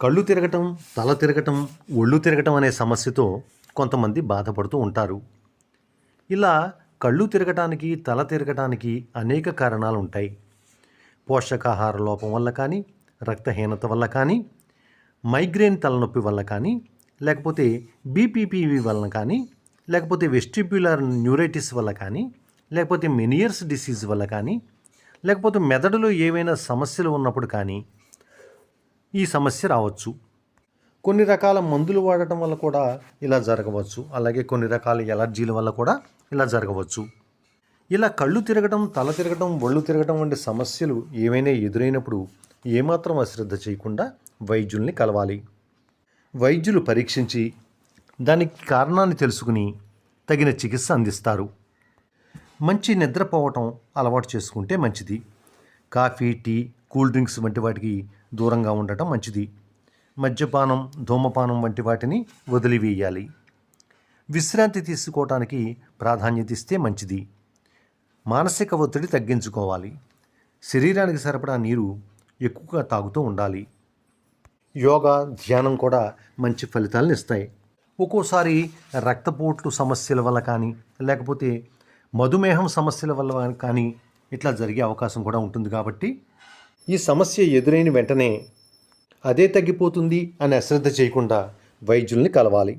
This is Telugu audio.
కళ్ళు తిరగటం తల తిరగటం ఒళ్ళు తిరగటం అనే సమస్యతో కొంతమంది బాధపడుతూ ఉంటారు. ఇలా కళ్ళు తిరగటానికి తల తిరగటానికి అనేక కారణాలు ఉంటాయి. పోషకాహార లోపం వల్ల కానీ రక్తహీనత వల్ల కానీ మైగ్రేన్ తలనొప్పి వల్ల కానీ లేకపోతే బీపీపీవి వలన కానీ లేకపోతే వెస్టిబ్యులర్ న్యూరైటిస్ వల్ల కానీ లేకపోతే మెనియర్స్ డిసీజ్ వల్ల కానీ లేకపోతే మెదడులో ఏవైనా సమస్యలు ఉన్నప్పుడు కానీ ఈ సమస్య రావచ్చు. కొన్ని రకాల మందులు వాడటం వల్ల కూడా ఇలా జరగవచ్చు. అలాగే కొన్ని రకాల ఎలర్జీల వల్ల కూడా ఇలా జరగవచ్చు. ఇలా కళ్ళు తిరగటం తల తిరగటం ఒళ్ళు తిరగటం వంటి సమస్యలు ఏవైనా ఎదురైనప్పుడు ఏమాత్రం అశ్రద్ధ చేయకుండా వైద్యుల్ని కలవాలి. వైద్యులు పరీక్షించి దానికి కారణాన్ని తెలుసుకుని తగిన చికిత్స అందిస్తారు. మంచి నిద్రపోవటం అలవాటు చేసుకుంటే మంచిది. కాఫీ టీ కూల్ డ్రింక్స్ వంటి వాటికి దూరంగా ఉండటం మంచిది. మద్యపానం ధూమపానం వంటి వాటిని వదిలివేయాలి. విశ్రాంతి తీసుకోవటానికి ప్రాధాన్యత ఇస్తే మంచిది. మానసిక ఒత్తిడి తగ్గించుకోవాలి. శరీరానికి సరిపడా నీరు ఎక్కువగా తాగుతూ ఉండాలి. యోగా ధ్యానం కూడా మంచి ఫలితాలను ఇస్తాయి. ఒక్కోసారి రక్తపోట్లు సమస్యల వల్ల కానీ లేకపోతే మధుమేహం సమస్యల వల్ల కానీ ఇట్లా జరిగే అవకాశం కూడా ఉంటుంది కాబట్టి ఈ సమస్య ఎదురైన వెంటనే అదే తగ్గిపోతుంది అని అశ్రద్ధ చేయకుండా వైద్యుల్ని కలవాలి.